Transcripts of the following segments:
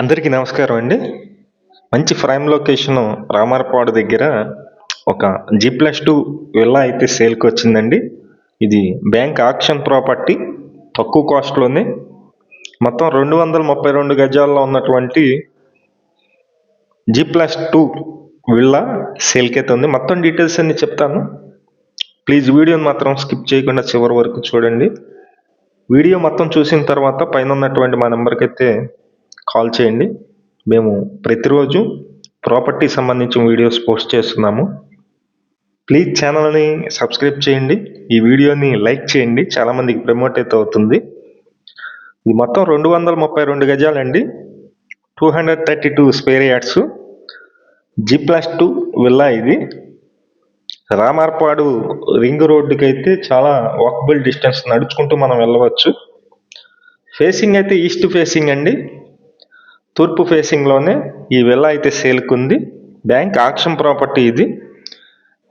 అందరికీ నమస్కారం అండి. మంచి ప్రైమ్ లొకేషన్ రామారపాడు దగ్గర ఒక జీ ప్లస్ టూ విల్లా అయితే సేల్కి వచ్చిందండి. ఇది బ్యాంక్ ఆక్షన్ ప్రాపర్టీ తక్కువ కాస్ట్లోనే. మొత్తం రెండు వందల ముప్పై రెండు గజాల్లో ఉన్నటువంటి జీ ప్లస్ టూ విల్లా సేల్కి అయితే ఉంది. మొత్తం డీటెయిల్స్ అన్ని చెప్తాను. ప్లీజ్ వీడియోని మాత్రం స్కిప్ చేయకుండా చివరి వరకు చూడండి. వీడియో మొత్తం చూసిన తర్వాత పైన ఉన్నటువంటి మా నెంబర్కి అయితే కాల్ చేయండి. మేము ప్రతిరోజు ప్రాపర్టీ సంబంధించిన వీడియోస్ పోస్ట్ చేస్తున్నాము. ప్లీజ్ ఛానల్ని సబ్స్క్రైబ్ చేయండి. ఈ వీడియోని లైక్ చేయండి. చాలామందికి ప్రమోట్ అయితే అవుతుంది. ఇది మొత్తం రెండు వందల ముప్పై రెండు గజాలండి. Two hundred thirty two square yards. G plus two villa ఇది. రామార్పాడు రింగ్ రోడ్డుకి అయితే చాలా వాకబుల్ డిస్టెన్స్ నడుచుకుంటూ మనం వెళ్ళవచ్చు. ఫేసింగ్ అయితే ఈస్ట్ ఫేసింగ్ అండి. తూర్పు ఫేసింగ్లోనే ఈ విల్లా అయితే సేల్కుంది బ్యాంక్ ఆక్షన్ ప్రాపర్టీ ఇది.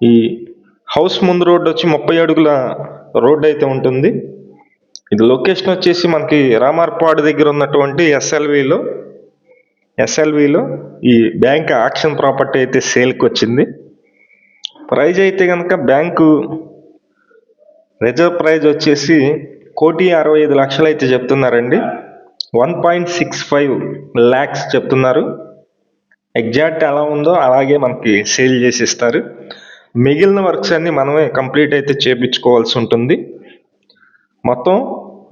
ఈ హౌస్ ముందు రోడ్డు వచ్చి ముప్పై అడుగుల రోడ్డు అయితే ఉంటుంది. ఇది లొకేషన్ వచ్చేసి మనకి రామార్పాడు దగ్గర ఉన్నటువంటి ఎస్ఎల్విలో ఎస్ఎల్విలో ఈ బ్యాంక్ ఆక్షన్ ప్రాపర్టీ అయితే సేల్కి వచ్చింది. ప్రైజ్ అయితే కనుక బ్యాంకు రిజర్వ్ ప్రైజ్ వచ్చేసి కోటి అరవై ఐదు లక్షలు అయితే చెప్తున్నారండి. One point six five lakhs చెప్తున్నారు. ఎగ్జాక్ట్ ఎలా ఉందో అలాగే మనకి సేల్ చేసి ఇస్తారు మిగిలిన వర్క్స్ అన్ని మనమే కంప్లీట్ అయితే చేపించుకోవాల్సి ఉంటుంది. మొత్తం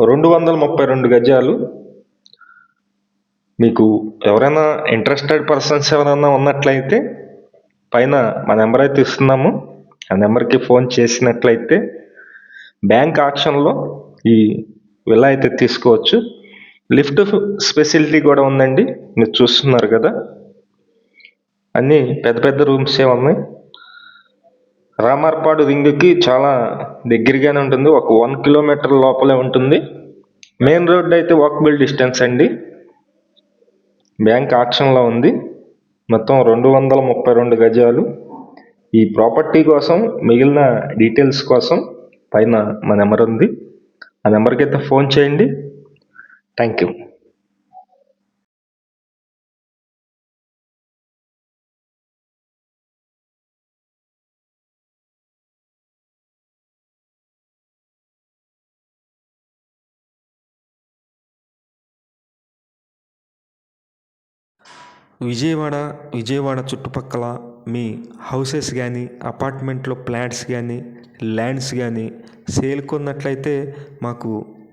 రెండు వందల ముప్పై రెండు గజాలు. మీకు ఎవరైనా ఇంట్రెస్టెడ్ పర్సన్స్ ఎవరైనా ఉన్నట్లయితే పైన మా నెంబర్ అయితే ఇస్తున్నాము. ఆ నెంబర్కి ఫోన్ చేసినట్లయితే బ్యాంక్ ఆప్షన్లో ఈ విలా అయితే తీసుకోవచ్చు. లిఫ్ట్ ఫెసిలిటీ కూడా ఉందండి. మీరు చూస్తున్నారు కదా. అన్నీ పెద్ద పెద్ద రూమ్సే ఉన్నాయి. రామార్పాడు రింగ్కి చాలా దగ్గరగానే ఉంటుంది. ఒక వన్ కిలోమీటర్ లోపలే ఉంటుంది. మెయిన్ రోడ్ అయితే వాకబుల్ డిస్టెన్స్ అండి. బ్యాంక్ ఆక్షన్లో ఉంది. మొత్తం రెండు వందల ముప్పై రెండు గజాలు. ఈ ప్రాపర్టీ కోసం మిగిలిన డీటెయిల్స్ కోసం పైన మా నెంబర్ ఉంది. ఆ నెంబర్కి అయితే ఫోన్ చేయండి. థ్యాంక్ యూ విజయవాడ విజయవాడ చుట్టుపక్కల మీ హౌసెస్ కానీ అపార్ట్మెంట్లో ఫ్లాట్స్ కానీ ల్యాండ్స్ కానీ సేల్కి ఉన్నట్లయితే మాకు